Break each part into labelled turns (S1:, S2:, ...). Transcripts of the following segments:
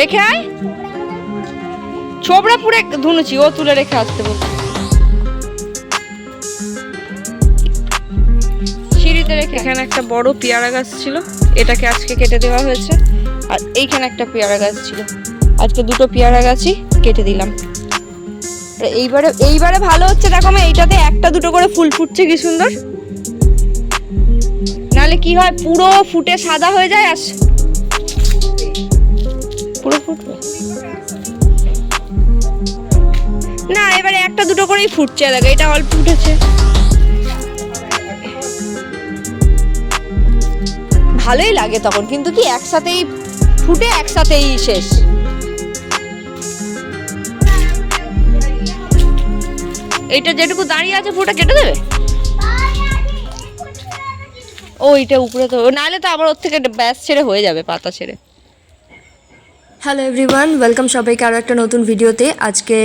S1: রেখে আয়। ছোবড়া পুরে ধুনুচি, ও তুলে রেখে আসতে বলছি। সিঁড়িতে রেখে এখানে একটা বড় পেয়ারা গাছ ছিল, এটাকে আজকে কেটে দেওয়া হয়েছে, আর এইখানে একটা পেয়ারা গাছ ছিল। আজকে দুটো পেয়ারা গাছই কেটে দিলাম। এইবারে এইবারে ভালো হচ্ছে, দেখো আমি এইটাতে একটা দুটো করে ফুল ফুটছে, কি সুন্দর। নালে কি হয়, পুরো ফুটে সাদা হয়ে যায়, আর পুরো ফুটবে না, এবারে একটা দুটো করেই ফুটছে, দেখো, এটা অল্প ফুটেছে। ভালোই লাগে তখন, কিন্তু কি একসাথেই ফুটে, একসাথেই শেষ। এইটা যেটুকু দাঁড়িয়ে আছে, ফুটা কেটে দেবে? ও এটা উপরে তো নাহলে তো আবার ওর থেকে ব্যাস ছেড়ে হয়ে যাবে, পাতা ছেড়ে।
S2: হ্যালো এভরিওয়ান ওয়েলকাম সবাইকে আরও একটা নতুন ভিডিওতে। আজকে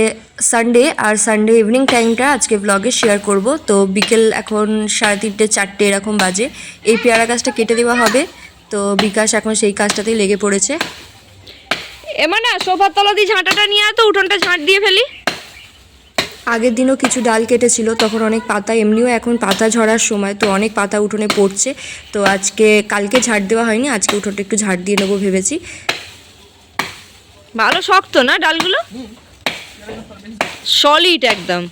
S2: সানডে আর সানডে ইভিনিং টাইমটা আজকে ব্লগে শেয়ার করব। তো বিকেল এখন সাড়ে তিনটে চারটে এরকম বাজে। এই পেয়ারা গাছটা কেটে দেওয়া হবে। তো বিকাশ এখন সেই কাজটাতেই লেগে পড়েছে।
S1: এমা না সোফার তলা দিয়ে ঝাঁটাটা নিয়ে তো উঠোনটা ঝাঁট দিয়ে ফেলি।
S2: আগের দিনও কিছু ডাল কেটেছিল তখন অনেক পাতা এমনিও এখন পাতা ঝরার সময় তো অনেক পাতা উঠোনে পড়ছে। তো আজকে কালকে ঝাড় দেওয়া হয়নি আজকে উঠোনটা একটু ঝাড় দিয়ে নেব ভেবেছি।
S1: ভালো শক্ত না ডালগুলো? সলিড একদম।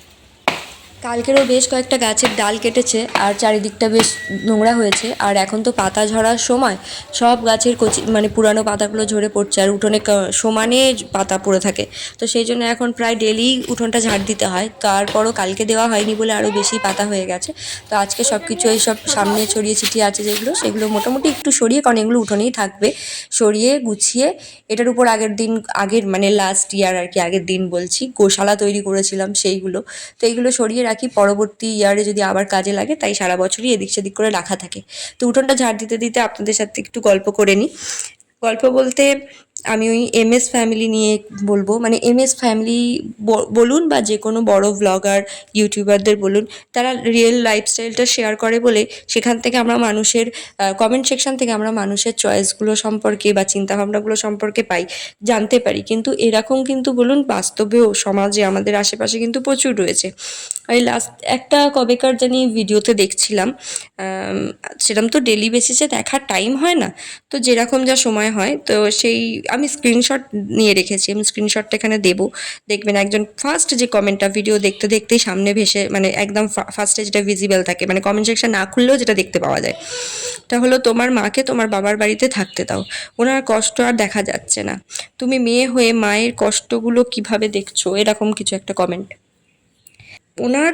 S2: কালকেরও বেশ কয়েকটা গাছের ডাল কেটেছে, আর চারিদিকটা বেশ নোংরা হয়েছে, আর এখন তো পাতা ঝরার সময় সব গাছের কচি মানে পুরানো পাতাগুলো ঝরে পড়ছে, আর উঠোনে সমানে পাতা পড়ে থাকে। তো সেই জন্য এখন প্রায় ডেলি উঠোনটা ঝাড় দিতে হয়। তারপরও কালকে দেওয়া হয়নি বলে আরও বেশি পাতা হয়ে গেছে। তো আজকে সব কিছু, এই সব সামনে ছড়িয়ে ছিটিয়ে আছে যেগুলো, সেগুলো মোটামুটি একটু সরিয়ে, কারণ এগুলো উঠোনেই থাকবে, সরিয়ে, গুছিয়ে, এটার উপর আগের দিন, আগের মানে লাস্ট ইয়ার আর কি, আগের দিন বলছি, গোশালা তৈরি করেছিলাম সেইগুলো। তো এইগুলো সরিয়ে রাখি পরবর্তী ইয়ারে যদি আবার কাজে লাগে, তাই সারা বছরই এদিক সেদিক করে রাখা থাকে। তো উঠোনটা ঝাড় দিতে দিতে আপনাদের সাথে একটু গল্প করে নিই। গল্প বলতে আমি ওই এম এস ফ্যামিলি নিয়ে বলব। মানে এম এস ফ্যামিলি বলুন বা যে কোনো বড় ব্লগার ইউটিউবারদের বলুন, তারা রিয়েল লাইফস্টাইলটা শেয়ার করে বলে সেখান থেকে আমরা মানুষের কমেন্ট সেকশন থেকে আমরা মানুষের চয়েসগুলো সম্পর্কে বা চিন্তাভাবনাগুলো সম্পর্কে পাই, জানতে পারি। কিন্তু এরকম কিন্তু বলুন, বাস্তবেও সমাজে আমাদের আশেপাশে কিন্তু প্রচুর রয়েছে। এই লাস্ট একটা কবেকার জানি ভিডিওতে দেখছিলাম সেরকম তো ডেলি বেসিসে দেখার টাইম হয় না। তো যেরকম যা সময় হয়, তো সেই আমি স্ক্রিনশট নিয়ে রেখেছি, আমি স্ক্রিনশটটা এখানে দেবো। দেখবেন একজন ফার্স্ট যে কমেন্টটা ভিডিও দেখতে দেখতেই সামনে ভেসে মানে একদম ফার্স্টে যেটা ভিজিবল থাকে মানে কমেন্ট সেকশন না খুললেও যেটা দেখতে পাওয়া যায়। তা হলো তোমার মাকে তোমার বাবার বাড়িতে থাকতে দাও। ওনার কষ্ট আর দেখা যাচ্ছে না। তুমি মেয়ে হয়ে মায়ের কষ্টগুলো কীভাবে দেখছ? এরকম কিছু একটা কমেন্ট ওনার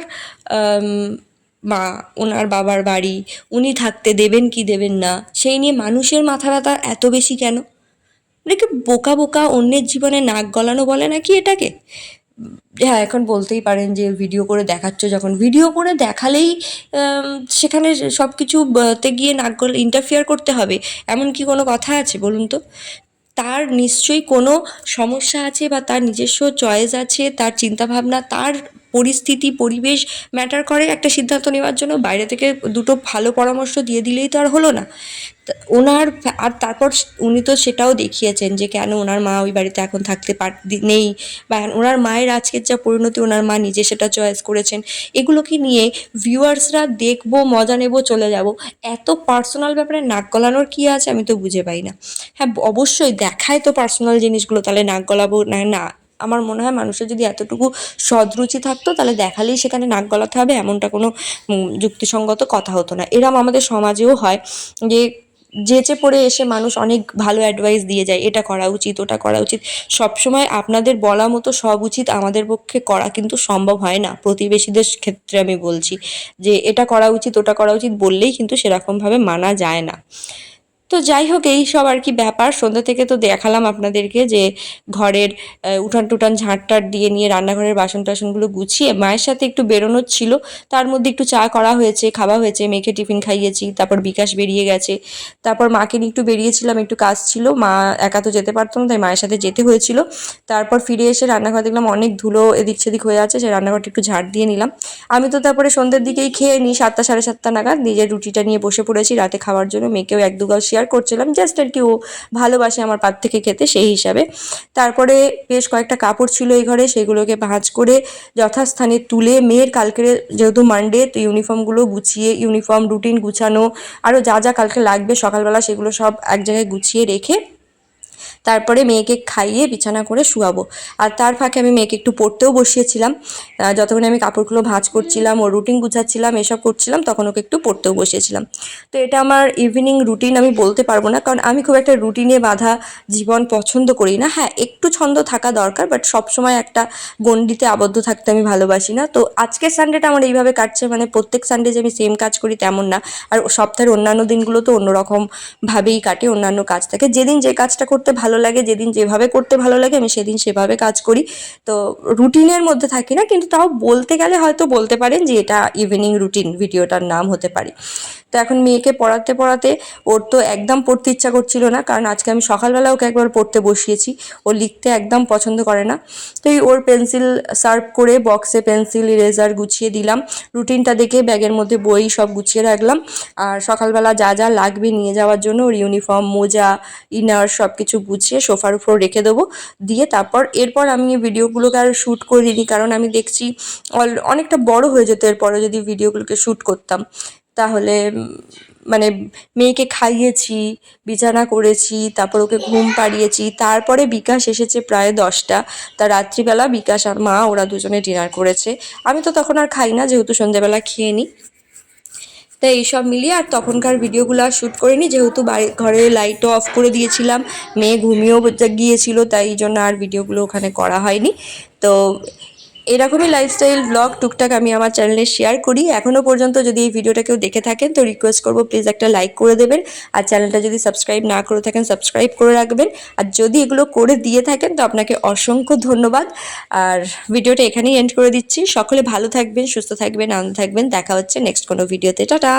S2: মা, ওনার বাবার বাড়ি, উনি থাকতে দেবেন কি দেবেন না, সেই নিয়ে মানুষের মাথা ব্যথা এত বেশি কেন? এটাকে বোকা বোকা অন্যের জীবনে নাক গলানো বলে নাকি এটাকে? হ্যাঁ এখন বলতেই পারেন যে ভিডিও করে দেখাচ্ছ। যখন ভিডিও করে দেখালেই সেখানে সব কিছু তে গিয়ে নাক গলা ইন্টারফিয়ার করতে হবে। এমন কি কোনো কথা আছে বলুন তো? তার নিশ্চয়ই কোনো সমস্যা আছে বা তার নিজস্ব চয়েস আছে, তার চিন্তাভাবনা, তার পরিস্থিতি, পরিবেশ ম্যাটার করে একটা সিদ্ধান্ত নেওয়ার জন্য। বাইরে থেকে দুটো ভালো পরামর্শ দিয়ে দিলেই তো আর হলো না। ওনার আর তারপর উনি তো সেটাও দেখিয়েছেন যে কেন ওনার মা ওই বাড়িতে এখন থাকতে পার নেই বা ওনার মায়ের আজকের যা পরিণতি, ওনার মা নিজে সেটা চয়েস করেছেন। এগুলোকে নিয়ে ভিউয়ার্সরা দেখব, মজা নেব, চলে যাব। এত পার্সোনাল ব্যাপারে নাক গলানোর কী আছে আমি তো বুঝে পাই না। হ্যাঁ অবশ্যই দেখায় তো পার্সোনাল জিনিসগুলো, তাহলে নাক গলাবো না না আমার মনে হয় মানুষের যদি এতটুকু সদরুচি থাকতো, তাহলে দেখালেই সেখানে নাক গলাতে হবে, এমনটা কোনো যুক্তিসঙ্গত কথা হতো না। এরম আমাদের সমাজেও হয় যে, যেচে পড়ে এসে মানুষ অনেক ভালো অ্যাডভাইস দিয়ে যায়, এটা করা উচিত, ওটা করা উচিত। সবসময় আপনাদের বলা মতো সব উচিত আমাদের পক্ষে করা কিন্তু সম্ভব হয় না। প্রতিবেশীদের ক্ষেত্রে আমি বলছি যে, এটা করা উচিত, ওটা করা উচিত বললেই কিন্তু সেরকমভাবে মানা যায় না। তো যাই হোক, এই সব আর কি ব্যাপার। সন্ধ্যা থেকে তো দেখালাম আপনাদেরকে যে ঘরের উঠান টুটান ঝাঁট টাট দিয়ে নিয়ে রান্নাঘরের বাসন টাসনগুলো গুছিয়ে মায়ের সাথে একটু বেরোনোর ছিল। তার মধ্যে একটু চা করা হয়েছে, খাওয়া হয়েছে, মেয়েকে টিফিন খাইয়েছি, তারপর বিকাশ বেরিয়ে গেছে। তারপর মাকে নিয়ে একটু বেরিয়েছিলাম, একটু কাজ ছিল। মা একা তো যেতে পারতো না, তাই মায়ের সাথে যেতে হয়েছিল। তারপর ফিরে এসে রান্নাঘর দেখলাম অনেক ধুলো এদিক সেদিক হয়ে আছে, সেই রান্নাঘরটা একটু ঝাড় দিয়ে নিলাম। আমি তো তারপরে সন্ধ্যের দিকেই খেয়ে নিই, সাতটা, সাড়ে সাতটা নাগাদ। নিজের রুটিটা নিয়ে বসে পড়েছি, রাতে খাওয়ার জন্য। মেয়েকেও এক দুগাল শেয়ার শেয়ার করছিলাম জাস্ট আর কি ও ভালোবাসে আমার পাত থেকে খেতে সেই হিসাবে। তারপরে বেশ কয়েকটা কাপড় ছিল এই ঘরে, সেগুলোকে ভাঁজ করে যথাস্থানে তুলে মেয়ের কালকের যেহেতু মানডে তো ইউনিফর্মগুলো গুছিয়ে ইউনিফর্ম রুটিন গুছানো আরও যা যা কালকে লাগবে সকালবেলা সেগুলো সব এক জায়গায় গুছিয়ে রেখে তারপরে মেয়েকে খাইয়ে বিছানা করে শুয়াবো। আর তার ফাঁকে আমি মেয়েকে একটু পড়তেও বসিয়েছিলাম। যতক্ষণ আমি কাপড়গুলো ভাঁজ করছিলাম ও রুটিন গুছাচ্ছিলাম, এসব করছিলাম, তখন ওকে একটু পড়তেও বসিয়েছিলাম। তো এটা আমার ইভিনিং রুটিন আমি বলতে পারব না, কারণ আমি খুব একটা রুটিনে বাঁধা জীবন পছন্দ করি না। হ্যাঁ একটু ছন্দ থাকা দরকার বাট সবসময় একটা গণ্ডিতে আবদ্ধ থাকতে আমি ভালোবাসি না। তো আজকের সানডেটা আমার এইভাবে কাটছে মানে প্রত্যেক সানডে যে আমি সেম কাজ করি তেমন না। আর সপ্তাহের অন্যান্য দিনগুলো তো অন্যরকম ভাবেই কাটে, অন্যান্য কাজ থাকে। যেদিন যে কাজটা করতে ভালো লাগে, যেদিন যেভাবে করতে ভালো লাগে, আমি সেদিন সেভাবে কাজ করি। তো রুটিনের মধ্যে থাকি না, কিন্তু তাও বলতে গেলে হয়তো বলতে পারেন যে এটা ইভিনিং রুটিন ভিডিওটার নাম হতে পারে। তো এখন মেয়েকে পড়াতে পড়াতে ওর তো একদম পড়তে ইচ্ছা করছিল না, কারণ আজকে আমি সকালবেলা ওকে একবার পড়তে বসিয়েছি। ও লিখতে একদম পছন্দ করে না। তো এই ওর পেন্সিল সার্ভ করে বক্সে পেন্সিল, ইরেজার গুছিয়ে দিলাম। রুটিনটা দেখে ব্যাগের মধ্যে বই সব গুছিয়ে রাখলাম। আর সকালবেলা যা যা লাগবে নিয়ে যাওয়ার জন্য ওর ইউনিফর্ম, মোজা, ইনার সব কিছু গুছিয়ে সোফার উপর রেখে দেবো। দিয়ে তারপর এরপর আমি ভিডিওগুলোকে আর শ্যুট করিনি, কারণ আমি দেখছি অল- অনেকটা বড় হয়ে যেত এরপরে যদি ভিডিওগুলোকে শ্যুট করতাম। তাহলে মানে মেয়েকে খাইয়েছি, বিছানা করেছি, তারপর ওকে ঘুম পাড়িয়েছি, তারপরে বিকাশ এসেছে প্রায় দশটা। তা রাত্রিবেলা বিকাশ আর মা, ওরা দুজনে ডিনার করেছে। আমি তো তখন আর খাই না, যেহেতু সন্ধ্যেবেলা খেয়ে নিই তাই এইসব মিলিয়ে আর তখনকার ভিডিওগুলো আর শ্যুট করিনি, যেহেতু বাড়ি, ঘরে লাইটও অফ করে দিয়েছিলাম। মেয়ে ঘুমিয়েও গিয়েছিল, তাই জন্য আর ভিডিওগুলো ওখানে করা হয়নি। তো এরকমই লাইফস্টাইল ব্লগ টুকটাক আমি আমার চ্যানেলে শেয়ার করি। এখনও পর্যন্ত যদি এই ভিডিওটা কেউ দেখে থাকেন, তো রিকোয়েস্ট করব প্লিজ একটা লাইক করে দেবেন। আর চ্যানেলটা যদি সাবস্ক্রাইব না করে থাকেন সাবস্ক্রাইব করে রাখবেন। আর যদি এগুলো করে দিয়ে থাকেন, তো আপনাকে অসংখ্য ধন্যবাদ। আর ভিডিওটা এখানেই এন্ড করে দিচ্ছি। সকলে ভালো থাকবেন, সুস্থ থাকবেন, আনন্দ থাকবেন। দেখা হচ্ছে নেক্সট কোনো ভিডিওতে টাটা!